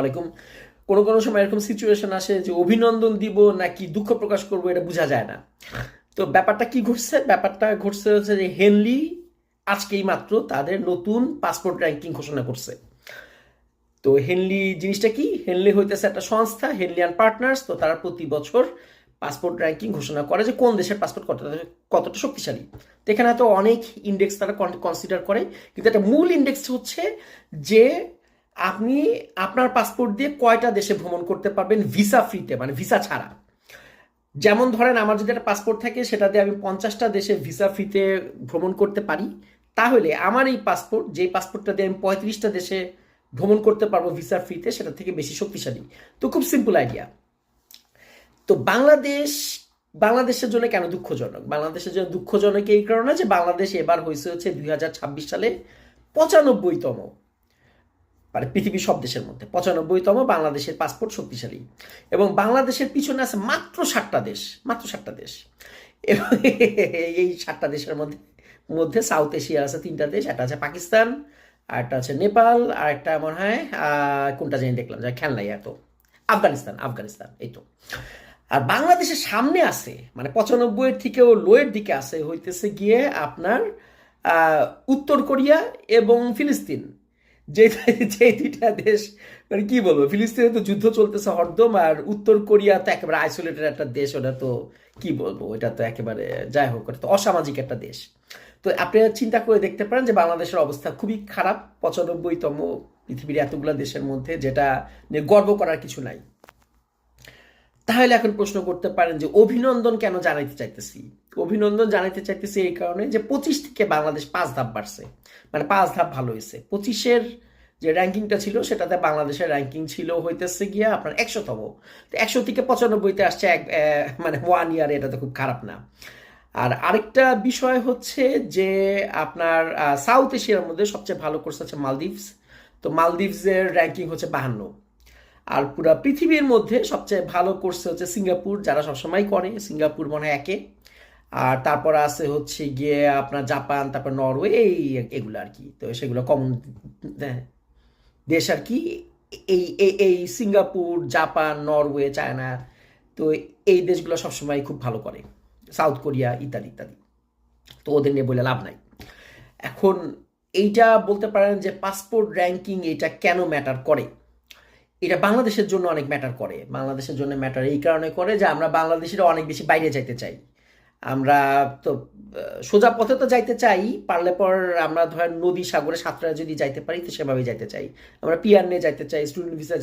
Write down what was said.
আলাইকুম কোনো কোনো সময় এরকম সিচুয়েশন আসে যে অভিনন্দন দিব নাকি দুঃখ প্রকাশ করব এটা বোঝা যায় না। তো ব্যাপারটা কি ঘটছে? ব্যাপারটা ঘটছে হচ্ছে যে হেনলি আজকেই মাত্র তাদের নতুন পাসপোর্ট র্যাঙ্কিং ঘোষণা করছে। তো হেনলি জিনিসটা কি? হেনলি হইতেছে একটা সংস্থা হেনলি অ্যান্ড পার্টনার্স তো তারা প্রতি বছর পাসপোর্ট র্যাঙ্কিং ঘোষণা করে যে কোন দেশের পাসপোর্ট কতটা কতটা শক্তিশালী। তো এখানে হয়তো অনেক ইন্ডেক্স তারা কনসিডার করে, কিন্তু একটা মূল ইন্ডেক্স হচ্ছে যে আপনি আপনার পাসপোর্ট দিয়ে কয়টা দেশে ভ্রমণ করতে পারবেন? ভিসা ফ্রিতে মানে ভিসা ছাড়া। যেমন ধরেন, আমার যদি একটা পাসপোর্ট থাকে, সেটা দিয়ে আমি পঞ্চাশটা দেশে ভিসা ফ্রিতে ভ্রমণ করতে পারি। তাহলে আমার এই পাসপোর্ট যেই পাসপোর্টটা দিয়ে আমি পঁয়ত্রিশটা দেশে ভ্রমণ করতে পারব ভিসা ফ্রিতে সেটা থেকে বেশি শক্তিশালী। তো খুব সিম্পল আইডিয়া তো বাংলাদেশ, বাংলাদেশের জন্য কেন দুঃখজনক? বাংলাদেশের জন্য দুঃখজনক এই কারণে যে বাংলাদেশ এবার হয়েছে হচ্ছে দুই হাজার ছাব্বিশ সালে পঁচানব্বইতম মানে পৃথিবীর সব দেশের মধ্যে। পঁচানব্বইতম বাংলাদেশের পাসপোর্ট শক্তিশালী। এবং বাংলাদেশের পিছনে আছে মাত্র ষাটটা দেশ, মাত্র ষাটটা দেশ। এই ষাটটা দেশের মধ্যে মধ্যে সাউথ এশিয়ার আছে তিনটা দেশ, একটা আছে পাকিস্তান আর একটা আছে নেপাল আর একটা মনে হয় কোনটা জানি দেখলাম যা খেয়াল নাই এত। আফগানিস্তান আফগানিস্তান, এই তো। আর বাংলাদেশের সামনে আছে মানে পঁচানব্বইয়ের থেকেও লোয়ের দিকে আছে, হইতেছে গিয়ে আপনার উত্তর কোরিয়া এবং ফিলিস্তিন। যে যে দুইটা দেশ মানে কি বলব, ফিলিস্তিনে তো যুদ্ধ চলতেছে হরদম, আর উত্তর কোরিয়া তো একেবারে আইসোলেটেড একটা দেশ, ওটা তো কি বলব ওটা তো একেবারে যাই হোক, ওটা তো অসামাজিক একটা দেশ। তো আপনি চিন্তা করে দেখতে পারেন যে বাংলাদেশের অবস্থা খুবই খারাপ, পঁচানব্বইতম পৃথিবীর এতগুলা দেশের মধ্যে, যেটা নিয়ে গর্ব করার কিছু নাই। তাহলে এখন প্রশ্ন করতে পারেন যে অভিনন্দন কেন জানাইতে চাইতেছি? অভিনন্দন জানাইতে চাইতেছি এই কারণে যে পঁচিশ থেকে বাংলাদেশ পাঁচ ধাপ বাড়ছে। মানে পাঁচ ধাপ ভালো হয়েছে। পঁচিশের যে র্যাঙ্কিংটা ছিল, সেটাতে বাংলাদেশের র্যাঙ্কিং ছিল হইতেছে গিয়া আপনার একশোতম। তো একশো থেকে পঁচানব্বইতে আসছে এক মানে ওয়ান ইয়ার এটা তো খুব খারাপ না। আর আরেকটা বিষয় হচ্ছে যে আপনার সাউথ এশিয়ার মধ্যে সবচেয়ে ভালো কোর্স হচ্ছে মালদ্বীপস তো মালদ্বীপসের র্যাঙ্কিং হচ্ছে বাহান্ন। আর পুরা পৃথিবীর মধ্যে সবচেয়ে ভালো কোর্স হচ্ছে সিঙ্গাপুর যারা সবসময় করে সিঙ্গাপুর মনে হয় একে। আর তারপর আছে হচ্ছে গিয়ে আপনার জাপান, তারপর নরওয়ে, এই এগুলো আর কি। তো সেগুলো কমন দেশ আর কি, এই এই এই সিঙ্গাপুর, জাপান, নরওয়ে, চায়না, তো এই দেশগুলো সবসময় খুব ভালো করে। সাউথ কোরিয়া ইত্যাদি ইত্যাদি। তো ওদের নিয়ে বলে লাভ নাই। এখন এইটা বলতে পারেন যে পাসপোর্ট র্যাঙ্কিং এটা কেন ম্যাটার করে? এটা বাংলাদেশের জন্য অনেক ম্যাটার করে। বাংলাদেশের জন্য ম্যাটার এই কারণে করে যে আমরা বাংলাদেশের অনেক বেশি বাইরে যাইতে চাই। আমরা তো সোজা পথে তো যাইতে চাই, পারলে পর আমরা ধর নদী সাগরে সাঁতরা যদি যাইতে পারি, তো সেভাবে যাইতে চাই। আমরা পিয়ার নিয়ে যাইতে চাই, স্টুডেন্ট ভিসা